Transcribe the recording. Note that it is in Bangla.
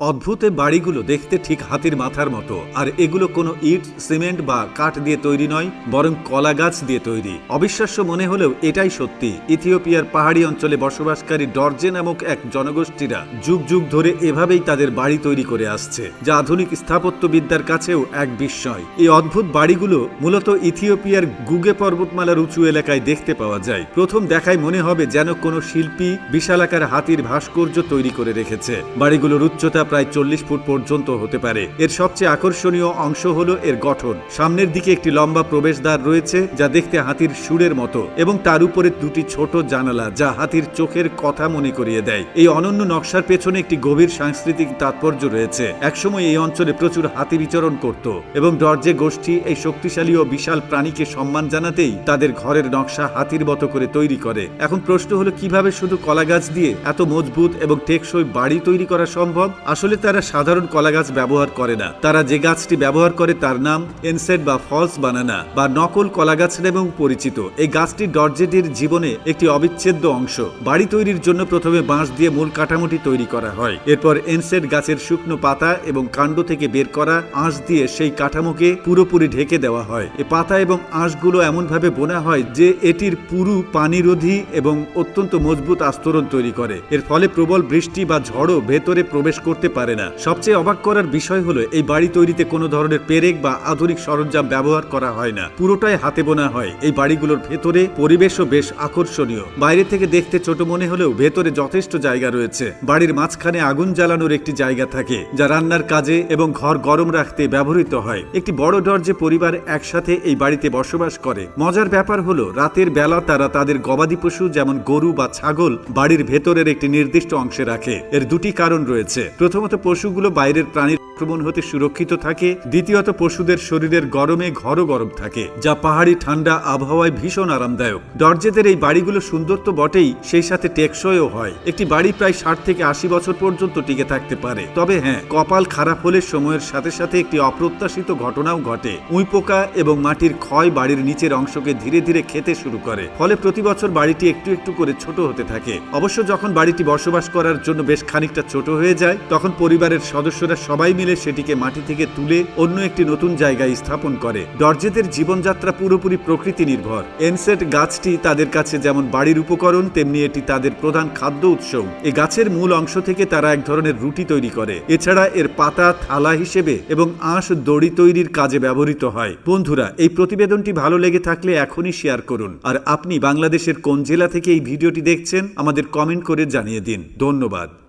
অদ্ভুত বাড়িগুলো দেখতে ঠিক হাতির মাথার মতো, আর এগুলো কোনো ইট, সিমেন্ট বা কাঠ দিয়ে তৈরি নয়, বরং কলা গাছ দিয়ে তৈরি। অবিশ্বাস্য মনে হলেও এটাই সত্যি। ইথিওপিয়ার পাহাড়ি অঞ্চলে বসবাসকারী ডরজে নামক এক জনগোষ্ঠীরা যুগ যুগ ধরে এভাবেই তাদের বাড়ি তৈরি করে আসছে, যা আধুনিক স্থাপত্যবিদ্যার কাছেও এক বিস্ময়। এই অদ্ভুত বাড়িগুলো মূলত ইথিওপিয়ার গুগে পর্বতমালার উঁচু এলাকায় দেখতে পাওয়া যায়। প্রথম দেখায় মনে হবে যেন কোনো শিল্পী, বিশালাকার হাতির ভাস্কর্য তৈরি করে রেখেছে। বাড়িগুলোর উচ্চতা প্রায় চল্লিশ ফুট পর্যন্ত হতে পারে। এর সবচেয়ে আকর্ষণীয় অংশ হলো এর গঠন। সামনের দিকে একটি লম্বা প্রবেশদ্বার রয়েছে, যা দেখতে হাতির সুরের মতো এবং তার উপরে দুটি ছোট জানালা, যা হাতির চোখের কথা মনে করিয়ে দেয়। এই অনন্য নকশার পেছনে একটি গভীর সাংস্কৃতিক তাৎপর্য রয়েছে। একসময় এই অঞ্চলে প্রচুর হাতি বিচরণ করত এবং ডর্জে গোষ্ঠী এই শক্তিশালী ও বিশাল প্রাণীকে সম্মান জানাতেই তাদের ঘরের নকশা হাতির মতো করে তৈরি করে। এখন প্রশ্ন হলো, কীভাবে শুধু কলা গাছ দিয়ে এত মজবুত এবং টেকসই বাড়ি তৈরি করা সম্ভব? আসলে তারা সাধারণ কলা গাছ ব্যবহার করে না। তারা যে গাছটি ব্যবহার করে তার নাম এনসেট বা ফলস বানানা বা নকল কলা গাছ নামেও পরিচিত। এই গাছটি ডর্জেটির জীবনে একটি অবিচ্ছেদ্য অংশ। বাড়ি তৈরির জন্য প্রথমে বাঁশ দিয়ে মূল কাঠামোটি তৈরি করা হয়। এরপর এনসেট গাছের শুকনো পাতা এবং কাণ্ড থেকে বের করা আঁশ দিয়ে সেই কাঠামোকে পুরোপুরি ঢেকে দেওয়া হয়। এ পাতা এবং আঁশগুলো এমনভাবে বোনা হয় যে এটির পুরু পানিরোধী এবং অত্যন্ত মজবুত আস্তরণ তৈরি করে। এর ফলে প্রবল বৃষ্টি বা ঝড়ও ভেতরে প্রবেশ করতে পারে না। সবচেয়ে অবাক করার বিষয় হলো, এই বাড়ি তৈরিতে কোনো ধরনের পেরেক বা আধুনিক সরঞ্জাম ব্যবহার করা হয় না। পুরোটাই হাতে বোনা হয়। এই বাড়িগুলোর ভেতরে পরিবেশও বেশ আকর্ষণীয়। বাইরে থেকে দেখতে ছোট মনে হলেও ভেতরে যথেষ্ট জায়গা রয়েছে। বাড়ির মাঝখানে আগুন জ্বালানোর একটি জায়গা থাকে, যা রান্নার কাজে এবং ঘর গরম রাখতে ব্যবহৃত হয়। একটি বড় দরজে পরিবার একসাথে এই বাড়িতে বসবাস করে। মজার ব্যাপার হলো, রাতের বেলা তারা তাদের গবাদি পশু, যেমন গরু বা ছাগল, বাড়ির ভেতরের একটি নির্দিষ্ট অংশে রাখে। এর দুটি কারণ রয়েছে। প্রথমত পশুগুলো বাইরের প্রাণীর আক্রমণ হতে সুরক্ষিত থাকে, দ্বিতীয়ত পশুদের শরীরের গরমে ঘরও গরম থাকে, যা পাহাড়ি ঠান্ডা আবহাওয়ায় ভীষণ আরামদায়ক। দরজেদের এই বাড়িগুলো সুন্দর তো বটেই, সেই সাথে টেকসইও হয়। একটি বাড়ি প্রায় ষাট থেকে আশি বছর পর্যন্ত টিকে থাকতে পারে। তবে হ্যাঁ কপাল খারাপ হলে সময়ের সাথে সাথে একটি অপ্রত্যাশিত ঘটনাও ঘটে। উইপোকা এবং মাটির ক্ষয় বাড়ির নিচের অংশকে ধীরে ধীরে খেতে শুরু করে। ফলে প্রতি বছর বাড়িটি একটু একটু করে ছোট হতে থাকে। অবশ্য যখন বাড়িটি বসবাস করার জন্য বেশ খানিকটা ছোট হয়ে যায়, তখন পরিবারের সদস্যরা সবাই মিলে সেটিকে মাটি থেকে তুলে অন্য একটি নতুন জায়গায় স্থাপন করে। দরজেদের জীবনযাত্রা পুরোপুরি প্রকৃতি নির্ভর এনসেট গাছটি তাদের কাছে যেমন বাড়ির উপকরণ, তেমনি এটি তাদের প্রধান খাদ্য উৎস এই গাছের মূল অংশ থেকে তারা এক ধরনের রুটি তৈরি করে। এছাড়া এর পাতা, থালা হিসেবে এবং আঁশ, দড়ি তৈরির কাজে ব্যবহৃত হয়। বন্ধুরা, এই প্রতিবেদনটি ভালো লেগে থাকলে এখনই শেয়ার করুন। আর আপনি বাংলাদেশের কোন জেলা থেকে এই ভিডিওটি দেখছেন, আমাদের কমেন্ট করে জানিয়ে দিন। ধন্যবাদ।